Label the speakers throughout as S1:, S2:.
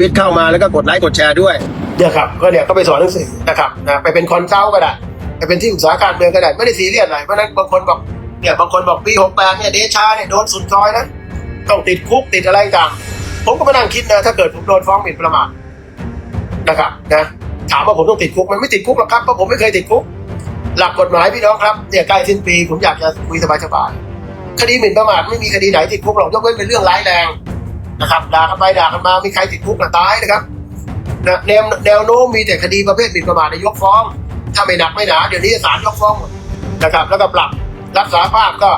S1: วิตเข้ามาแล้วก็กดไลค์กดแชร์ด้วยเนี่ยครับก็เนี่ยก็ไปสอนหนังสือนะครับนะไปเป็นคอนซัลท์ก็ได้ไปเป็นที่ปรึกษาการเมืองก็ได้ไม่ได้ซีเรียสอะไรเพราะฉะนั้นบางคนบอกเนี่ยบางคนบอกปีหกแปดเนี่ยเดชาเนี่ยโดนสุดซอยนะต้องติดคุกติดอะไรต่างผมก็มานั่งคิดนะถ้าเกิดผมโดนฟ้องหมิ่นประมาทนะครับนะถามว่าผมต้องติดคุกมันไม่ติดคุกหรอกครับเพราะผมไม่เคยติดคุก หลักกฎหมายพี่น้องครับเนี่ยใกล้สิ้นปีผมอยากจะคุยสบายๆคดีหมิ่นประมาทไม่มีคดีไหนติดคุกหรอกยกเว้นเป็นเรื่องร้ายแรง นะครับด่ากันไปด่ากันมามีใครติดคุกนะตายนะครับแนวแนวโน้มมีแต่คดีประเภทหมิ่นประมาทในยกฟ้อง ถ้าไม่หนักไม่หนาเดี๋ยวนี้ศาลยกฟ้องหมดนะครับ แล้วก็ปรับรักษาภาพก็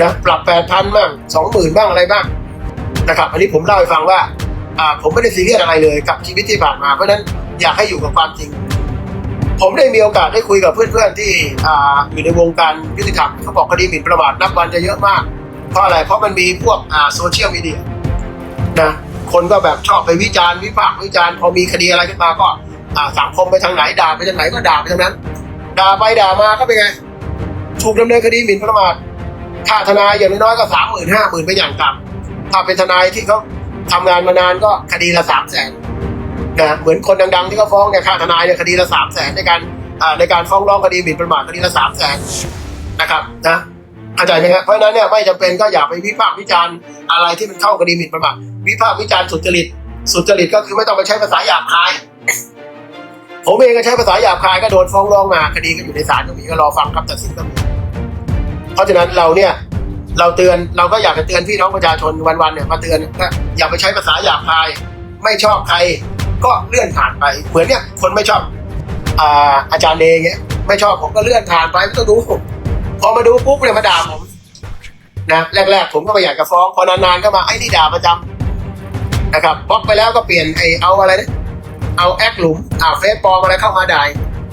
S1: นะปรับแปดพันบ้างสองหมื่นบ้างอะไรบ้างนะครับ อันนี้ผมเล่าให้ฟังว่าอ่าผมไม่ได้ซีเรียสอะไรเลยกับชีวิตที่ผ่านมา เพราะนั้นอยากให้อยู่กับความจริง ผมได้มีโอกาสได้คุยกับเพื่อนๆที่อ่าอยู่ในวงการยุติธรรมเขาบอกคดีหมิ่นประมาทนับวันจะเยอะมากเพราะอะไรเพราะมันมีพวกอ่าโซเชียลมีเดีย นะคนก็แบบชอบไปวิจารณ์วิพากษ์วิจารณ์พอมีคดีอะไรขึ้นมาก็อ่าสังคมไปทางไหนด่าไปทางไหนก็ด่าไปทางนั้น ด่าไปด่ามาก็เป็นไง ถูกดำเนินคดีหมิ่นประมาทค่าทนายอย่างน้อยก็สามหมื่นห้าหมื่นไปอย่างต่ำถ้าเป็นทนายที่เขาทำงานมานานก็คดีละสามแสนนะเหมือนคนดัง ๆ ที่เขาฟ้องเนี่ยค่าทนายเนี่ยคดีละสามแสนในการในการฟ้องร้องคดีหมิ่นประมาทคดีละสามแสนนะครับนะ เข้าใจไหมครับเพราะฉะนั้นเนี่ยไม่จำเป็นก็อย่าไปวิพากษ์วิจารณ์อะไรที่มันเข้าคดีหมิ่นประมาทวิพากษ์วิจารณ์สุจริต สุจริตก็คือไม่ต้องไปใช้ภาษาหยาบคายผมเองก็ใช้ภาษาหยาบคายก็โดนฟ้องร้องมาคดีก็อยู่ในศาลก็มีก็รอฟังคำตัดสินก็มีเพราะฉะนั้นเราเนี่ยเราเตือนเราก็อยากจะเตือนพี่น้องประชาชนวันๆเนี่ยมาเตือนว่าอย่าไปใช้ภาษาหยาบคาย ไม่ชอบใครก็เลื่อนผ่านไปเหมือนเนี่ยคนไม่ชอบอาอาจารย์เดงเงี้ยไม่ชอบผมก็เลื่อนผ่านไปไม่ต้องดู พอมาดูปุ๊บเนี่ยมาด่าผมนะแรก ๆ ผมก็ไม่อยากจะฟ้องพอนานๆก็มาไอ้นี่ด่าประจำนะครับบล็อกไปแล้วก็เปลี่ยนไอ้เอาอะไรนะเอาแอคหลุมอ่าเฟซปลอมอะไรเข้ามาด่า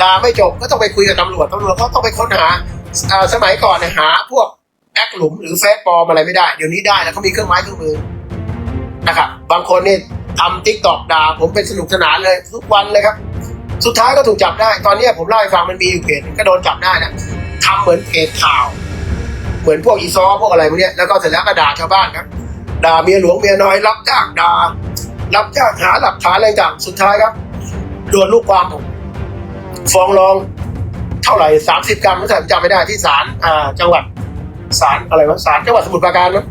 S1: ด่าไม่จบก็ต้องไปคุยกับตำรวจตำรวจก็ต้องไปค้นหาสมัยก่อนเนี่ยหา พวกแอคหลุมหรือเฟซปลอมอะไรไม่ได้ เดี๋ยวนี้ได้แล้วเขามีเครื่องไม้เครื่องมือนะครับบางคนเนี่ยทำทิกตอกด่าผมเป็นสนุกสนานเลยทุกวันเลยครับ สุดท้ายก็ถูกจับได้ ตอนนี้ผมเล่าให้ฟังมันมีอยู่เพจก็โดนจับได้นะ ทำเหมือนเพจข่าว เหมือนพวกอีซอพวกอะไรพวกเนี้ยแล้วก็เสร็จแล้วก็ด่าชาวบ้านครับ ด่าเมียหลวงเมียน้อยรับจ้างด่ารับจ้างหาหลักฐานอะไรต่างสุดท้ายครับโดนลูกความผมฟ้องร้องเท่าไหร่สามสิบกรัมไม่ใช่ผมจำไม่ได้ที่ศาลอ่าจังหวัดศาลอะไรวะศาลจังหวัดสมุทรปราการนะ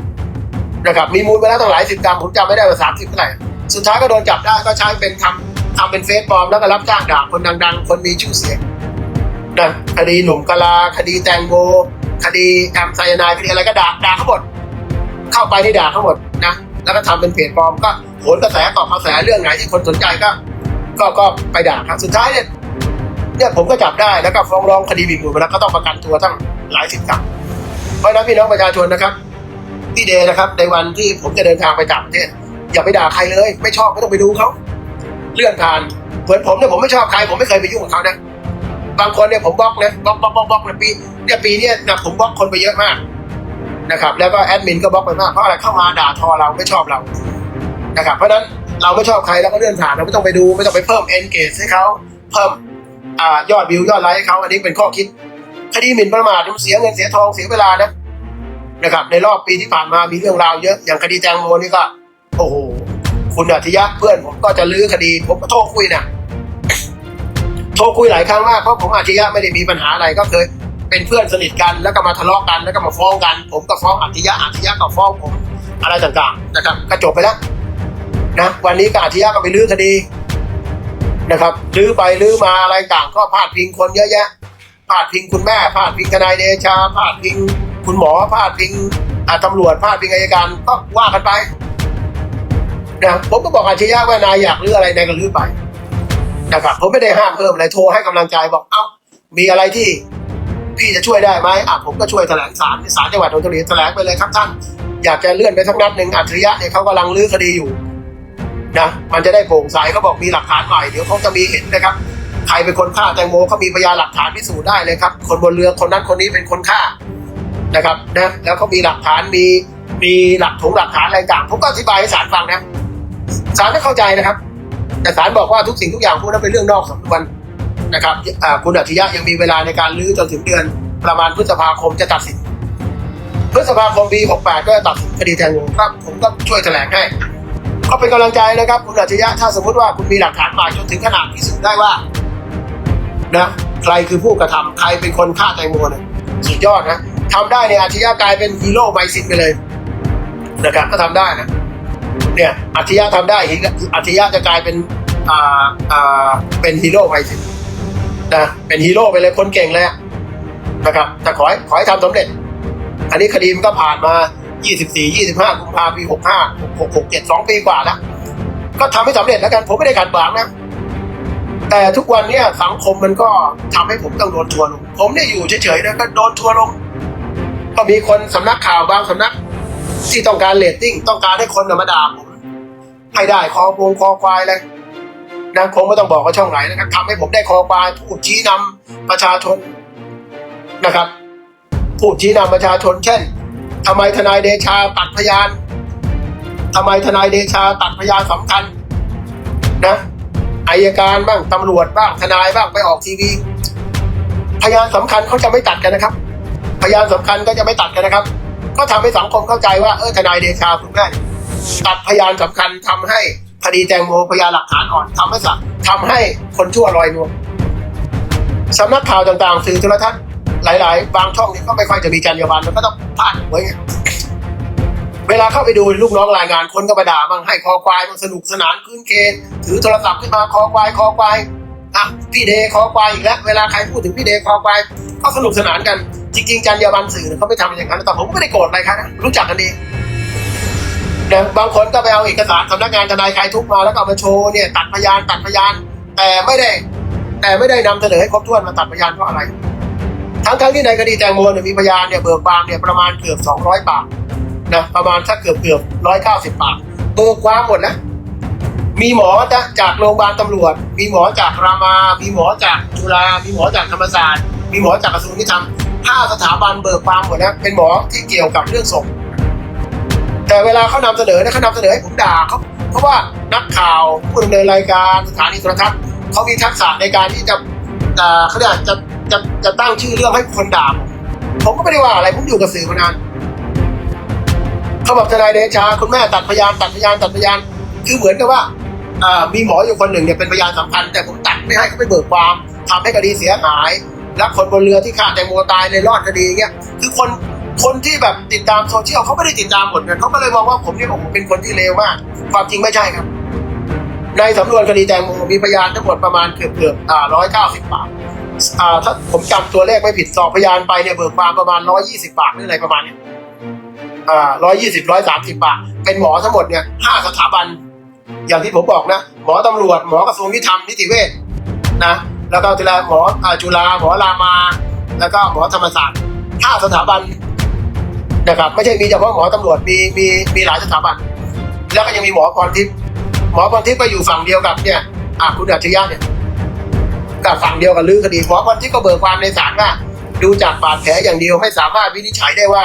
S1: นะครับมีมูลไปแล้วตั้งหลายสิบกรัมผมจำไม่ได้ว่าสามสิบเท่าไหร่สุดท้ายก็โดนจับได้ก็ใช้เป็นทำทำเป็นเฟซปลอมแล้วก็รับจ้างด่าคนดัง ๆ คนมีชื่อเสียง นะคดีหนุ่มกะลา คดีแตงโมคดีแอมไซยานด์คดีอะไรก็ด่าด่าทั้งหมด เข้าไปที่ด่าทั้งหมดนะแล้วก็ทำเป็นเพจปลอมก็โหนกระแสตอบกระแสเรื่องไหนที่คนสนใจก็ ก็ก็ไปด่าครับสุดท้ายเนี่ยเนี่ยผมก็จับได้แล้วก็ฟ้องร้องคดีหมิ่นประมาแล้วก็ต้องประกันตัวทั้งหลายสิบครั้งเพราะนั้นพี่น้องประชาชนนะครับพี่เดย์นะครับ ในวันที่ผมจะเดินทางไปต่างประเทศอย่าไปด่าใครเลย ไม่ชอบไม่ต้องไปดูเขาเลื่อนผ่านเหมือนผมเนี่ยผมไม่ชอบใครผมไม่เคยไปยุ่งกับเขานะ บางคนเนี่ยผมบล็อกนะบล็อกบล็อกบล็อกบล็อกในปีเนี่ยปีเนี้ยนะผมบล็อกคนไปเยอะมากนะครับ แล้วก็แอดมินก็บล็อกไปมากเพราะอะไรเข้ามาด่าทอเราไม่ชอบเรานะครับเพราะนั้นเราไม่ชอบใครเราก็เลื่อนผ่านเราไม่ต้องไปดูไม่ต้องไปเพิ่ม engage ให้เขาเพิ่มอยอดวิวยอดไลค์ให้เขาอันนี้เป็นข้อคิดคดีหมิ่นประมาทมันเสียเงินเสียทองเสียเวลานะนะครับ ในรอบปีที่ผ่านมามีเรื่องราวเยอะอย่างคดีแตงโมนี่ก็ โอ้โหคุณอัจฉริยะเพื่อนผมก็จะลื้อคดี ผมก็โทรคุยนะ โทรคุยหลายครั้งมากเพราะผมอัจฉริยะไม่ได้มีปัญหาอะไรก็เคยเป็นเพื่อนสนิทกันแล้วก็มาทะเลาะกันแล้วก็มาฟ้องกัน ผมก็ฟ้องอัจฉริยะอัจฉริยะก็ฟ้องผมอะไรต่างๆนะครับก็จบไปแล้วนะวันนี้ก็อัจฉริยะก็ไปลื้อคดีนะครับลื้อไปลื้อมาอะไรต่างก็พาดพิงคนเยอะแยะพาดพิงคุณแม่พาดพิงทนายเดชาพาดพิง คุณหมอพาดพิงตำรวจพาดพิงอัยการก็ว่ากันไปนะผมก็บอกอาชญะว่านายอยากรื้ออะไรนายก็รื้อไป นะครับผมไม่ได้ห้ามเพิ่มอะไรโทรให้กำลังใจบอกเอ้ามีอะไรที่พี่จะช่วยได้ไหมอะผมก็ช่วยแถลงศาลที่ศาลจังหวัดนนทบุรีแถลงไปเลยครับท่าน อยากจะเลื่อนไปสักนัดหนึ่งอัจฉริยะเนี่ยเขากำลังรื้อคดีอยู่นะมันจะได้โปร่งใสเขาบอกมีหลักฐานใหม่เดี๋ยวเขาจะมีเห็นนะครับ ใครเป็นคนฆ่าแตงโมเขามีพยานหลักฐานพิสูจน์ได้เลยครับ คนบนเรือคนนั้นคนนี้เป็นคนฆ่านะครับนะแล้วเขามีหลักฐานมีมีหลักถงหลักฐานอะไรต่างผมก็อธิบายให้ศาลฟังนะศาลไม่เข้าใจนะครับ แต่ศาลบอกว่าทุกสิ่งทุกอย่างพวกนั้นเป็นเรื่องนอกสำนวนนะครับคุณอัจฉริยะยังมีเวลาในการรื้อจนถึงเดือนประมาณพฤษภาคมจะตัดสิน พฤษภาคมปี 68 ก็จะตัดสินคดีแตงโมครับ ผมก็ช่วยแถลงให้ ก็เป็นกำลังใจนะครับ คุณอัจฉริยะถ้าสมมติว่าคุณมีหลักฐานมาจนถึงขนาดพิสูจน์ได้ว่านะใครคือผู้กระทำใครเป็นคนฆ่าแตงโมเนี่ยสุดยอดนะทำได้เนี่ยอัจฉริยะกลายเป็นฮีโร่ไมซินไปเลยนะครับก็ทำได้นะเนี่ยอัจฉริยะทำได้อัจฉริยะจะกลายเป็น อ่าอ่าเป็นฮีโร่ไมซินะเป็นฮีโร่ไปเลยคนเก่งเลยนะครับแต่ขอให้ขอให้ทำสำเร็จ อันนี้คดีมันก็ผ่านมา 24 25กุมภาพันธ์ปี 65 6 6 7 2ปีกว่าแล้วก็ทำให้สำเร็จแล้วกันผมไม่ได้ขัดขวางนะแต่ทุกวันเนี้ยสังคมมันก็ทำให้ผมต้องโดนทัวร์ลง ผมเนี่ยอยู่เฉยๆนะก็โดนทัวร์ลง ก็มีคนสำนักข่าวบางสำนัก ที่ต้องการเรตติ้งต้องการให้คนมาด่าผมให้ได้คอวงคอควายเลย นะคงไม่ต้องบอกว่าช่องไหนนะครับทำให้ผมได้คอควายพูดชี้นำประชาชนนะครับพูดชี้นำประชาชน เช่นทำไมทนายเดชาตัดพยานทำไมทนายเดชาตัดพยานสำคัญนะอายการบ้างตำรวจบ้างทนายบ้างไปออกทีวี พยานสำคัญเขาจะไม่ตัดกันนะครับ พยานสำคัญก็จะไม่ตัดกันนะครับ ก็ทำให้สังคมเข้าใจว่าเออทนายเดชาคุณแม่ตัดพยานสำคัญทำให้ คดีแตงโมพยานหลักฐานอ่อนทำให้สักทำให้คนชั่วลอยนวลสำนักข่าวต่างๆ สื่อโทรทัศน์หลาย ๆ บางช่องนี่ก็ไม่ค่อยจะมีจรรยาบรรณมันก็ต้องพลาดไว้เวลาเข้าไปดูลูกน้องรายงานคนก็มาด่าบ้างให้คอควายมันสนุกสนานคืนเคงถือโทรศัพท์ขึ้นมาคอควายคอควายอะพี่เดคอควายอีกแล้วเวลาใครพูดถึงพี่เดคอควายก็สนุกสนานกันจริงๆจรรยาบรรณสื่อเขาไม่ทำอย่างนั้นแต่ผมไม่ได้โกรธอะไรครับรู้จักกันดี นะบางคนก็ไปเอาเอกสารสำนักงานทนายใครทุกมาแล้วก็เอามาโชว์เนี่ยตัดพยานตัดพยาน แต่ไม่ได้ แต่ไม่ได้นำเสนอให้ครบถ้วนมาตัดพยานเพราะอะไร ทั้งทั้งๆที่ในคดีแตงโมเนี่ยมีพยานเนี่ยเบิกความเนี่ยประมาณเกือบ 200 ปากนะประมาณสักเกือบเกือบร้อยเก้าสิบปากเบิกความหมดนะมีหมอจากจากโรงพยาบาลตำรวจ มีหมอจากรามา มีหมอจากจุฬามีหมอจากธรรมศาสตร์ มีหมอจากกระทรวงยุติธรรมห้าสถาบันเบิกความหมดนะเป็นหมอที่เกี่ยวกับเรื่องศพ แต่เวลาเขานำเสนอเนี่ยเขานำเสนอให้ผมด่าเขาเพราะว่านักข่าวผู้ดำเนินรายการสถานีโทรทัศน์เขามีทักษะในการที่จะอ่าเขาเรียกจะจะจะตั้งชื่อเรื่องให้คนด่าผมผมก็ไม่ได้ว่าอะไรผมอยู่กับสื่อมานานเขาบอกทนายเดชาคุณแม่ตัดพยานตัดพยานตัดพยานคือเหมือนกับว่ามีหมออยู่คนหนึ่งเนี่ยเป็นพยานสำคัญแต่ผมตัดไม่ให้เขาไปเบิกความทำให้คดีเสียหาย และคนบนเรือที่ฆ่าแตงโมตายในรอดคดีเงี้ยคือคน คนที่แบบติดตามโซเชียลเขาไม่ได้ติดตามหมดเนี่ยเขาก็เลยมองว่าผมเนี่ยโอ้โหเป็นคนที่เลวมาก ความจริงไม่ใช่ครับ ในสำนวนคดีแตงโมมีพยานทั้งหมดประมาณเกือบเกือบอ่าร้อยเก้าสิบปากอ่าถ้าผมจำตัวเลขไม่ผิดสอบพยานไปเนี่ยเบิกความประมาณร้อยยี่สิบปากหรืออะไรประมาณเนี้ยอ่าร้อยยี่สิบร้อยสามสิบบาทเป็นหมอทั้งหมดเนี่ยห้าสถาบัน อย่างที่ผมบอกนะ หมอตำรวจหมอกระทรวงยุติธรรมนิติเวชนะแล้วก็ทีละหมออจุฬาหมอรามา แล้วก็หมอธรรมศาสตร์ห้าสถาบัน นะครับ ไม่ใช่มีเฉพาะหมอตำรวจมีมีมีหลายสถาบัน แล้วก็ยังมีหมอพรทิพย์หมอพรทิพย์ก็อยู่ฝั่งเดียวกับเนี่ยอ่าคุณอัจฉริยะเนี่ยกับฝั่งเดียวกับลือคดีหมอพรทิพย์ก็เบิกความในศาลว่าดูจากบาดแผลอย่างเดียวไม่สามารถวินิจฉัยได้ว่า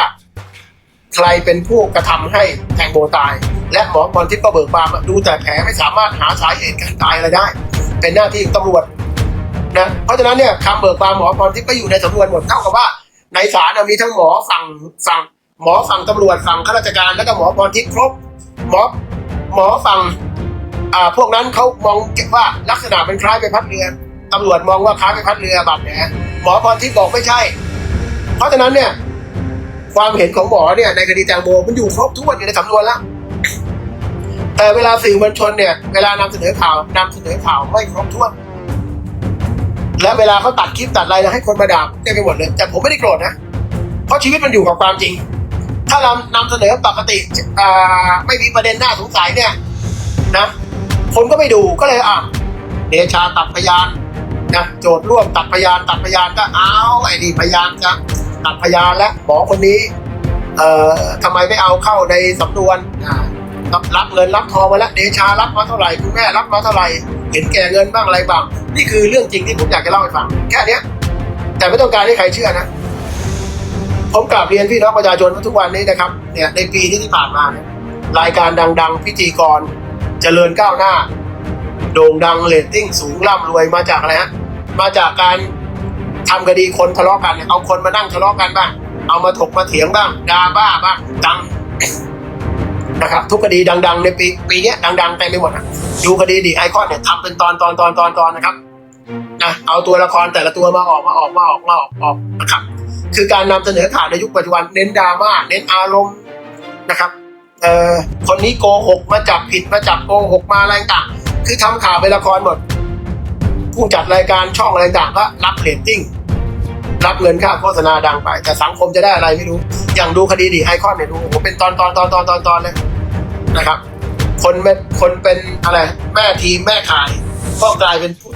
S1: ใครเป็นผู้กระทำให้แตงโมตาย และหมอพรทิพย์ก็เบิกความดูแต่แผลไม่สามารถหาสาเหตุการตายอะไรได้ เป็นหน้าที่ของตำรวจนะเพราะฉะนั้นเนี่ยคำเบิกความหมอพรทิพย์ก็อยู่ในสำนวนหมดเท่ากับว่าในศาลมีทั้งหมอฝั่งฝั่ง หมอฝั่งตำรวจฝั่งข้าราชการแล้วก็หมอพรทิพย์ครบหมอหมอฝั่งอ่าพวกนั้นเขามองว่าลักษณะเป็นคล้ายใบพัดเรือตำรวจมองว่าคล้ายใบพัดเรือบาดแผลหมอพรทิพย์บอกไม่ใช่ เพราะฉะนั้นเนี่ยความเห็นของหมอเนี่ยในคดีแตงโมมันอยู่ครบทุกวันอยู่ในสำนวนแล้วแต่เวลาสื่อมวลชนเนี่ยเวลานำเสนอข่าวนำเสนอข่าวไม่ครบถ้วน และเวลาเขาตัดคลิปตัดอะไรนะให้คนมาด่าเต็มไปหมดเลย แต่ผมไม่ได้โกรธนะ เพราะชีวิตมันอยู่กับความจริง ถ้าเรานำเสนอปกติไม่มีประเด็นน่าสงสัยเนี่ยนะคนก็ไม่ดูก็เลยอะเดชาตัดพยานนะโจทย์ร่วมตัดพยานตัดพยานก็เอาไอ้นี่พยานจะตัดพยานและหมอคนนี้เอ่อทำไมไม่เอาเข้าในสำนวนรับรับเงินรับทองมาแล้วเดชารับมาเท่าไหร่คุณแม่รับมาเท่าไหร่เห็นแก่เงินบ้างอะไรบ้างนี่คือเรื่องจริงที่ผมอยากจะเล่าให้ฟังแค่เนี้ยแต่ไม่ต้องการให้ใครเชื่อนะ ผมกราบเรียนพี่น้องประชาชนว่าทุกวันนี้นะครับเนี่ยในปีที่ที่ผ่านมาเนี่ยรายการดัง ๆ พิธีกรเจริญก้าวหน้า โด่งดังเรตติ้งสูงร่ำรวยมาจากอะไรฮะมาจากการทำคดีคนทะเลาะกันเนี่ยเอาคนมานั่งทะเลาะกันบ้าง เอามาถกมาเถียงบ้างด่าบ้าบ้างดังนะครับทุกคดีดัง ๆ ในปีปีนี้ดังๆเต็มไปหมดอะดูคดีดีไอคอนเนี่ยทำเป็นตอนตอนตอนตอนตอนนะครับนะเอาตัวละครแต่ละตัวมาออกมาออกมาออกมาออกออกนะครับ คือการนำเสนอข่าวในยุคปัจจุบันเน้นดราม่าเน้นอารมณ์นะครับเอ่อคนนี้โกหกมาจับผิดมาจับโกหกมาอะไรต่างคือทำข่าวเป็นละครหมด ผู้จัดรายการช่องอะไรต่างก็รับเรตติ้งรับเงินค่าโฆษณาดังไป แต่สังคมจะได้อะไรไม่รู้ อย่างดูคดีดีไอคอนเนี่ยดูโอ้โหเป็นตอนตอนตอนตอนตอนตอนเลยนะครับ คนเป็นคนเป็นอะไรแม่ทีมแม่ขาย ก็กลายเป็นผู้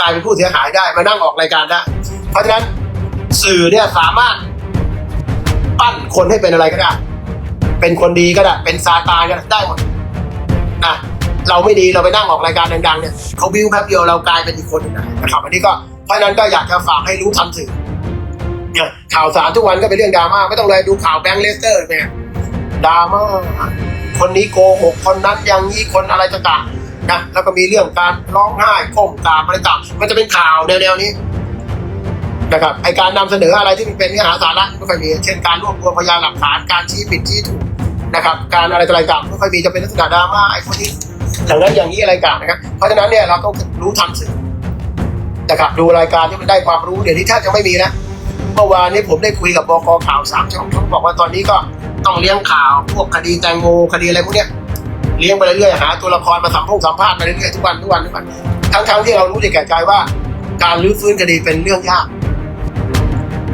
S1: กลายเป็นผู้เสียหายได้มานั่งออกรายการได้ เพราะฉะนั้น สื่อเนี่ยสามารถปั้นคนให้เป็นอะไรก็ได้ เป็นคนดีก็ได้ เป็นซาตานก็ได้ได้หมดนะเราไม่ดีเราไปนั่งออกรายการดังๆเนี่ยเขาบิวแป๊บเดียวเรากลายเป็นอีกคนหนึงนะครับอันนี้ก็เพราะนั้นก็อยากจะฝากให้รู้ทันสื่อเนี่ยข่าวสารทุกวันก็เป็นเรื่องดราม่าไม่ต้องเลยดูข่าวแบงค์เลสเตอร์เนี่ยดราม่าคนนี้โกหกคนนั้นอย่างนี้คนอะไรต่างๆนะแล้วก็มีเรื่องการร้องไห้ก้มกราบอะไรต่างมันจะเป็นข่าวแนวๆนี้ นะครับไอการนำเสนออะไรที่มันเป็นเนื้อหาสาระไม่ค่อยมีเช่นการรวบรวมพยานหลักฐานการชี้ผิดชี้ถูกนะครับ การอะไรต่ออะไรต่างไม่ค่อยมีจะเป็นลักษณะดราม่าไอคนนี้อย่างนั้นอย่างนี้อะไรต่างนะครับ เพราะฉะนั้นเนี่ยเราต้องรู้ทันสื่อนะครับดูรายการที่มันได้ความรู้เดี๋ยวนี้แทบจะไม่มีนะเมื่อวานนี้ผมได้คุยกับบกข่าวสามช่องเขาบอกว่าตอนนี้ก็ต้องเลี้ยงข่าวพวกคดีแตงโมคดีอะไรพวกเนี้ยเลี้ยงไปเรื่อยๆหาตัวละครมาสัมพงสัมภาษณ์ไปเรื่อยๆทุกวันทุกวันทุกวันทั้งๆที่เรารู้ในแก่ใจว่า การรื้อฟื้นคดีเป็นเรื่องยาก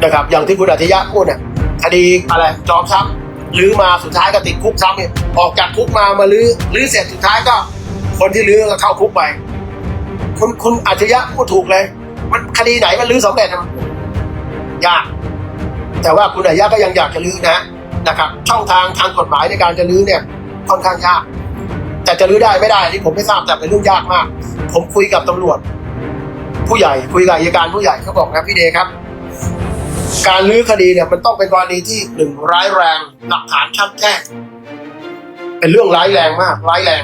S1: นะครับ อย่างที่คุณอัจฉริยะพูดเนี่ยคดีอะไรจอมทรัพย์ลื้อมาสุดท้ายก็ติดคุกซ้ำเนี่ยออกจากคุกมามาลื้อลื้อเสร็จสุดท้ายก็ คนที่ลื้อก็เข้าคุกไป คุณคุณอัจฉริยะพูดถูกเลย มันคดีไหนมันลื้อสำเร็จอะยากแต่ว่าคุณอัจฉริยะก็ยังอยากจะลื้อนะนะครับ ช่องทางทางกฎหมายในการจะลื้อเนี่ยค่อนข้างยากแต่จะลื้อได้ไม่ได้นี่ผมไม่ทราบแต่เป็นเรื่องยากมาก ผมคุยกับตำรวจ ผู้ใหญ่คุยกับอัยการผู้ใหญ่เขาบอกนะพี่เดชครับ การลื้อคดีเนี่ยมันต้องเป็นกรณีที่หนึ่งร้ายแรง หลักฐานชัดแจ้งเป็นเรื่องร้ายแรงมากร้ายแรง